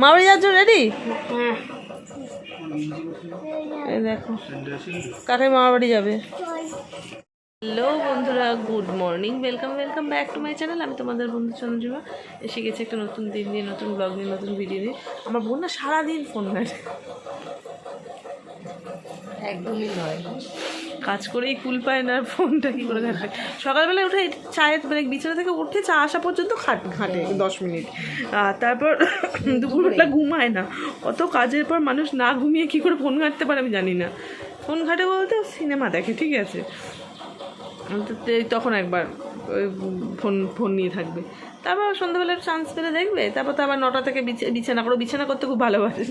মা বাড়ি যাচ্ছ রেডি এই দেখো কাকে মামার বাড়ি যাবে। হ্যালো বন্ধুরা good morning welcome welcome back to my channel আমি তোমাদের বন্ধু চন্দ্রিমা এসে গেছি একটা নতুন দিন নিয়ে নতুন ব্লগ নিয়ে নতুন ভিডিও নিয়ে। আমার বোন না সারাদিন ফোন ঘাটে। একদমই নয়। কাজ করেই কুল পায় না আর ফোনটা কী করে ঘাটবে সকালবেলা উঠে চায়ের মানে বিছানা থেকে উঠে চা আসা পর্যন্ত খাট ঘাটে দশ মিনিট। আর তারপর দুপুরবেলা ঘুমায় না। অত কাজের পর মানুষ না ঘুমিয়ে কী করে ফোন ঘাটতে পারে আমি জানি না। ফোন ঘাটে বলতে সিনেমা দেখে ঠিক আছে। তখন একবার ফোন ফোন নিয়ে থাকবে। তারপর সন্ধ্যাবেলা চান্স পেলে দেখবে। তারপর তো আবার নটা থেকে বিছা- বিছানা করো। বিছানা করতে খুব ভালোবাসে।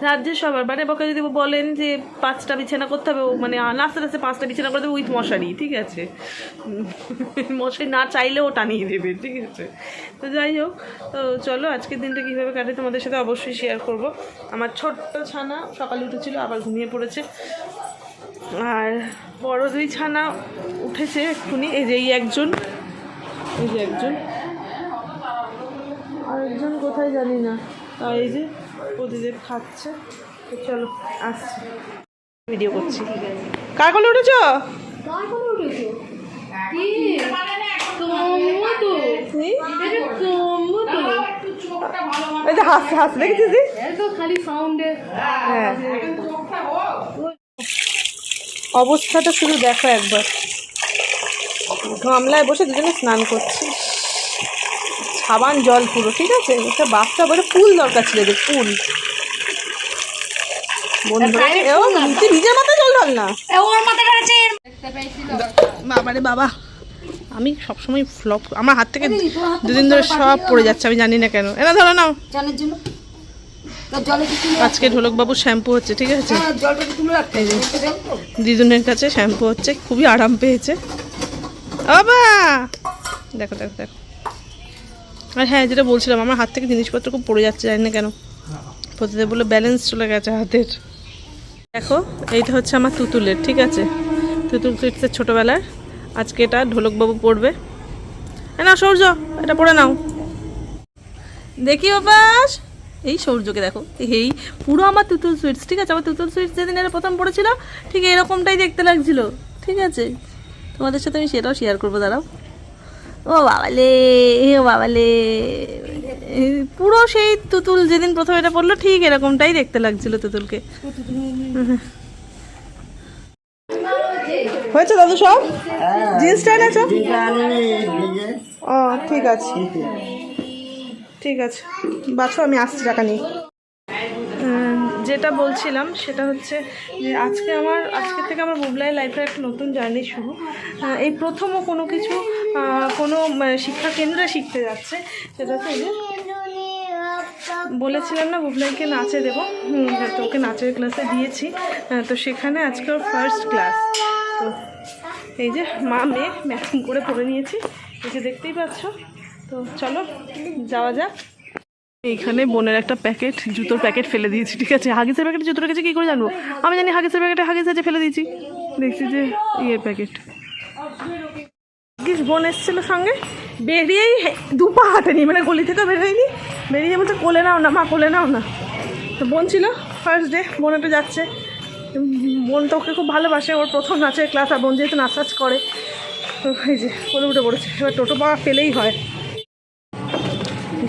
রাজ্যের সবার। মানে বকে যদি বলেন যে পাঁচটা বিছানা করতে হবে মানে নাচতে নাচতে পাঁচটা বিছানা করতে হবে উইথ মশারি, ঠিক আছে? মশারি না চাইলেও টানিয়ে দেবে, ঠিক আছে? তো যাই হোক, তো চলো আজকের দিনটা কীভাবে কাটে তোমাদের সাথে অবশ্যই শেয়ার করব। আমার ছোট্ট ছানা সকালে উঠেছিল, আবার ঘুমিয়ে পড়েছে। আর বড় দুই ছানা উঠেছে এক্ষুনি। এই যে এই একজন। এই যে একজন। কোথায় জানি না। আর এই যে প্রদীপ খাচ্ছে। তো চলো আসছি। ভিডিও করছি। কার কোলে উঠেছো? এই? এই যে হাসছে হাসছে দেখেছিস দি? খালি সাউন্ডে হ্যাঁ। অবস্থাটা শুধু দেখো একবার। গামলায় বসে দুজনে স্নান করছি। সাবান জল পুরো ঠিক আছে? একটা বাচ্চা বলে ফুল দরকার ছিল যে ফুল। নিজের মাথায় জল ঢাল না। বাবারে বাবা আমি সবসময় ফ্লপ আমার হাত থেকে দুদিন ধরে সব পড়ে যাচ্ছে আমি জানি না কেন। এনা ধরো নাও। জানের জন্য। তো জলে কি আজকে ঢোলকবাবুর শ্যাম্পু হচ্ছে ঠিক আছে? জলটা কি তুলে রাখতে এই যে। হবে জানো তো? দিদুনের কাছে শ্যাম্পু হচ্ছে খুবই আরাম পেয়েছে। বাবা! দেখো দেখো দেখো। আর হ্যাঁ যেটা বলছিলাম, আমার হাত থেকে জিনিসপত্র খুব পড়ে যাচ্ছে, জানি না কেন। প্রতিদিন বলে ব্যালেন্স চলে গেছে হাতের। দেখো, এইটা হচ্ছে আমার তুতুলের, ঠিক আছে? তুতুল সুইটসের ছোটোবেলার। আজকে এটা ঢোলকবাবু পড়বে। এ না সৌর্য, এটা পড়ে নাও। দেখি বাবাস এই সৌর্যকে দেখো, এই পুরো আমার তুতুল সুইটস ঠিক আছে? আমার তুতুল সুইটস যেদিন এটা প্রথম পড়েছিল, ঠিক এরকমটাই দেখতে লাগছিল, ঠিক আছে? তোমাদের সাথে আমি সেটাও শেয়ার করব, দাঁড়াও। ও বাবালে ও বাবালে পুরো সেই তুতুল যেদিন প্রথম এটা পড়ল ঠিক এরকমটাই দেখতে লাগছিল তুতুলকে। হয়েছে দাদু সব? জিন্সটা এনেছো ও ঠিক আছে। ঠিক আছে। বাছো আমি আসছি টাকা নিয়ে। যেটা বলছিলাম সেটা হচ্ছে যে আজকে আমার আজকে থেকে আমার মোবলাই লাইফের একটা নতুন জার্নি শুরু। এই প্রথমও কোনো কিছু কোনো মানে, শিক্ষা কেন্দ্রে শিখতে যাচ্ছে। সেটা হচ্ছে বলেছিলাম না বুবলাইকে নাচে দেবো। তো ওকে নাচের ক্লাসে দিয়েছি। তো সেখানে আজকে ওর ফার্স্ট ক্লাস তো এই যে মা মেয়ে ম্যাচিং করে পরে নিয়েছি। এই দেখতেই পাচ্ছ। তো চলো যাওয়া যাক। এইখানে বোনের একটা প্যাকেট, জুতোর প্যাকেট ফেলে দিয়েছি, ঠিক আছে? হাগিসের প্যাকেটে জুতো রেখেছি, কী করে জানব? আমি জানি হাগিসের প্যাকেটে হাগিস আছে, ফেলে দিয়েছি। দেখছি যে ইয়ের প্যাকেট। গিস বোন এসেছিল সঙ্গে, বেরিয়েই দু পা হাঁটেনি মানে গলি থেকে বেরোয়নি। বেরিয়ে বলছে, কোলে নাও না, মা, কোলে নাও না। তো বোন ছিল ফার্স্ট ডে বোন একটু যাচ্ছে। বোন তো ওকে খুব ভালোবাসে, ওর প্রথম নাচের ক্লাস আর বোন যেহেতু নাচ করে, তো এই যে, কোলে উঠে পড়েছে। এবার টোটো পাওয়া পেলেই হয়।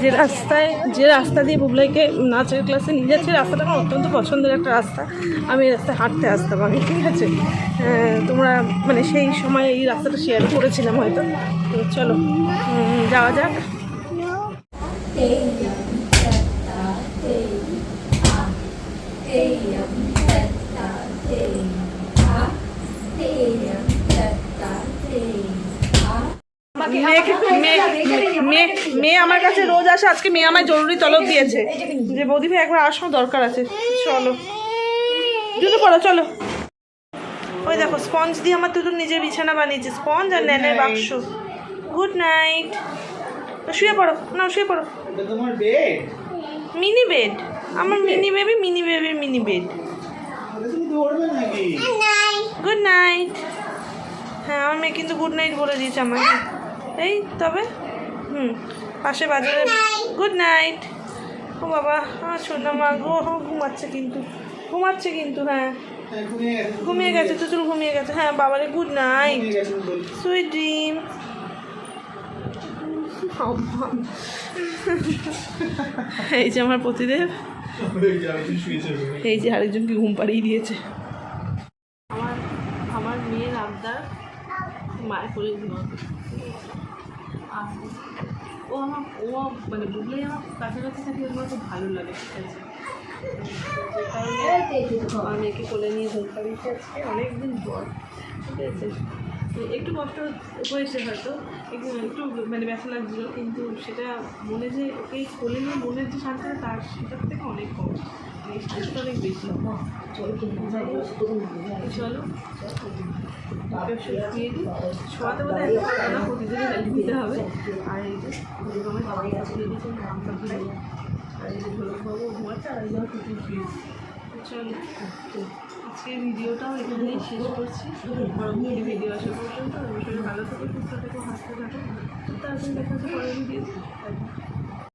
যে রাস্তায়, যে রাস্তা দিয়ে বুবলাইকে নাচের ক্লাসে নিয়ে যাচ্ছি রাস্তাটা আমার অত্যন্ত পছন্দের একটা রাস্তা। আমি এই রাস্তায় হাঁটতে আসতাম আমি, ঠিক আছে? তোমরা মানে সেই সময় এই রাস্তাটা শেয়ার করেছিলাম হয়তো। চলো যাওয়া যাক। মেয়েকে- মেয়ে- মেয়ে মেয়ে আমার কাছে রোজ আসে আজকে মেয়ে আমায় জরুরি তলব দিয়েছে। যে বৌদি ভাই একবার আসার দরকার আছে চলো। জুতো পড়ো চলো। ওই দেখো স্পঞ্জ দিয়ে আমার তুতুর নিজের বিছানা বানিয়েছে স্পঞ্জ আর ন্যানের বাক্স। গুড নাইট শুয়ে পড়ো না শুয়ে পড়ো। মিনি বেড আমার mini baby mini baby mini bed তুমি গুড নাইট হ্যাঁ আমার মেয়ে কিন্তু গুড নাইট বলে দিয়েছে আমাকে। এই তবে হুম পাশে বাজারে গুড নাইট ও বাবা হ্যাঁ সোনা মা গো হ্যাঁ, ঘুমাচ্ছে কিন্তু ঘুমাচ্ছে কিন্তু হ্যাঁ। হ্যাঁ, ঘুমিয়ে গেছে। গেছে চুচুর ঘুমিয়ে গেছে হ্যাঁ বাবারে গুড নাইট সুইট ড্রিম এই যে আমার প্রতিদেব। এই যে আরেকজনকে ঘুম পাড়িয়ে দিয়েছে। আমার আমার মেয়ের আবদার মায়ের করে ঘুমাবে আর ও আমার ও মানে বুঝলেই আমার কাছাকাছি থাকে ওর খুব ভালো লাগে ঠিক আছে? যে কারণে আমার মেয়েকে কোলে নিয়ে ঘুম পাড়িয়েছে আজকে অনেকদিন পর ঠিক আছে? তো একটু কষ্ট হয়েছে হয়তো। একটু একটু মানে ব্যথা লাগছিল কিন্তু সেটা মনে যে ওকে কোলে নিয়ে মনের যে শান্তিটা তার সেটার থেকে অনেক কম। মানে শান্তিটা অনেক বেশি। চলো শুয়ে দিই শোয়াতে বলে এত পারব না প্রতিদিনই হেল্প দিতে হবে। আর এই যে দুটো আমার সবাই কাছে দিয়ে দিয়েছে নামটা দিয়ে আর এই যে ঘুমাচ্ছে আর এই যে চলো। আজকে ভিডিওটাও এখানেই শেষ করছি। পরবর্তী ভিডিও আসা পর্যন্ত। অবশ্যই ভালো থাকো, সুস্থ থেকো হাসতে থাকো। তারপরে দেখা যাবে পরের ভিডিও